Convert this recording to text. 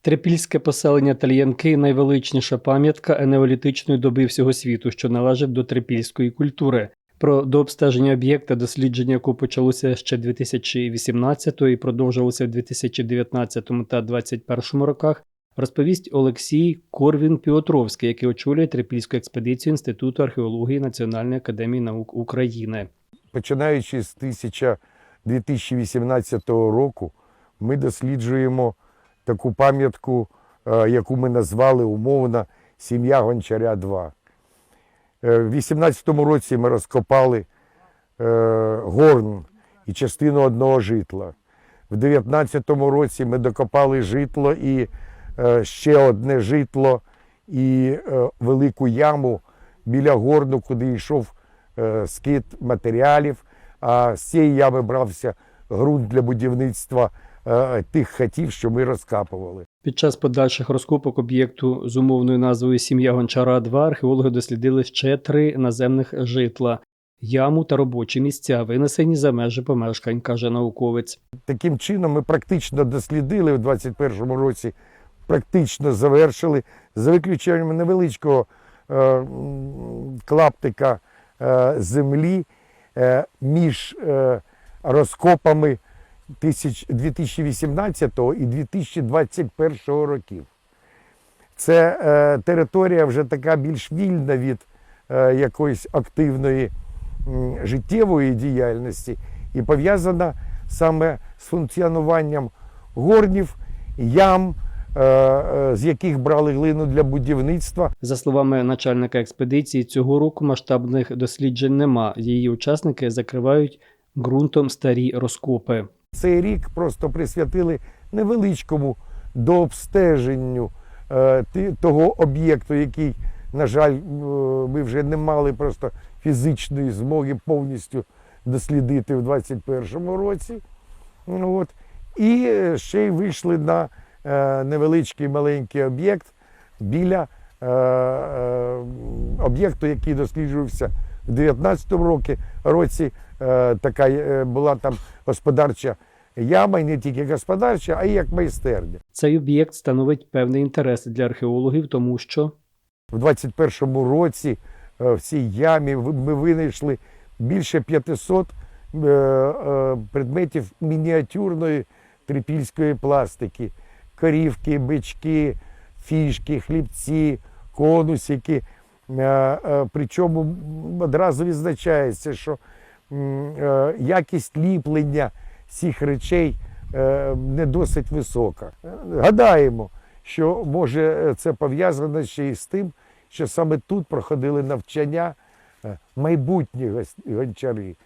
Трипільське поселення Тальянки найвеличніша пам'ятка енеолітичної доби всього світу, що належить до трипільської культури. Про дообстеження об'єкта, дослідження якого почалося ще 2018 і продовжувалося в 2019 та 2021 роках, розповість Олексій Корвін Піотровський, який очолює трипільську експедицію Інституту археології Національної академії наук України. Починаючи з 1000 2018 року, ми досліджуємо таку пам'ятку, е, яку ми назвали умовно Сім'я Гончаря 2. Е, В 18-му році ми розкопали е, горн і частину одного житла. В 19-му році ми докопали житло і ще одне житло і велику яму біля горну, куди йшов скид матеріалів. А з цієї ями брався ґрунт для будівництва тих хатів, що ми розкапували. Під час подальших розкопок об'єкту з умовною назвою Сім'я Гончара 2 археологи дослідили ще три наземних житла, яму та робочі місця, винесені за межі помешкань, каже науковець. Таким чином ми практично дослідили в 21-му році, практично завершили за виключенням невеличкого е, клаптика е, землі е, між е, розкопами 2018 і 2021 років. Це е, територія вже така більш вільна від е, якоїсь активної м, життєвої діяльності і пов'язана саме з функціонуванням горнів, ям, е, е, з яких брали глину для будівництва. За словами начальника експедиції, цього року масштабних досліджень нема. Її учасники закривають ґрунтом старі розкопи. Цей рік просто присвятили невеличкому дообстеженню е, того об'єкту, який, на жаль, е, ми вже не мали просто фізичної змоги повністю дослідити в 2021 році. Ну, От. І е, ще й вийшли на невеличкий маленький об'єкт біля об'єкту, який досліджувався в 2019 році. Е, така е, була там господарча яма, і не тільки господарча, а й як майстерня. Цей об'єкт становить певний інтерес для археологів, тому що В 21-му році е, в цій ямі ми винайшли більше 500 е, е, предметів мініатюрної трипільської пластики. Корівки, бички, фішки, хлібці, конусики. Причому одразу відзначається, що якість ліплення цих речей е, не досить висока. Е, Гадаємо, що може е, це пов'язано ще й з тим, що саме тут проходили навчання е, майбутні гончари,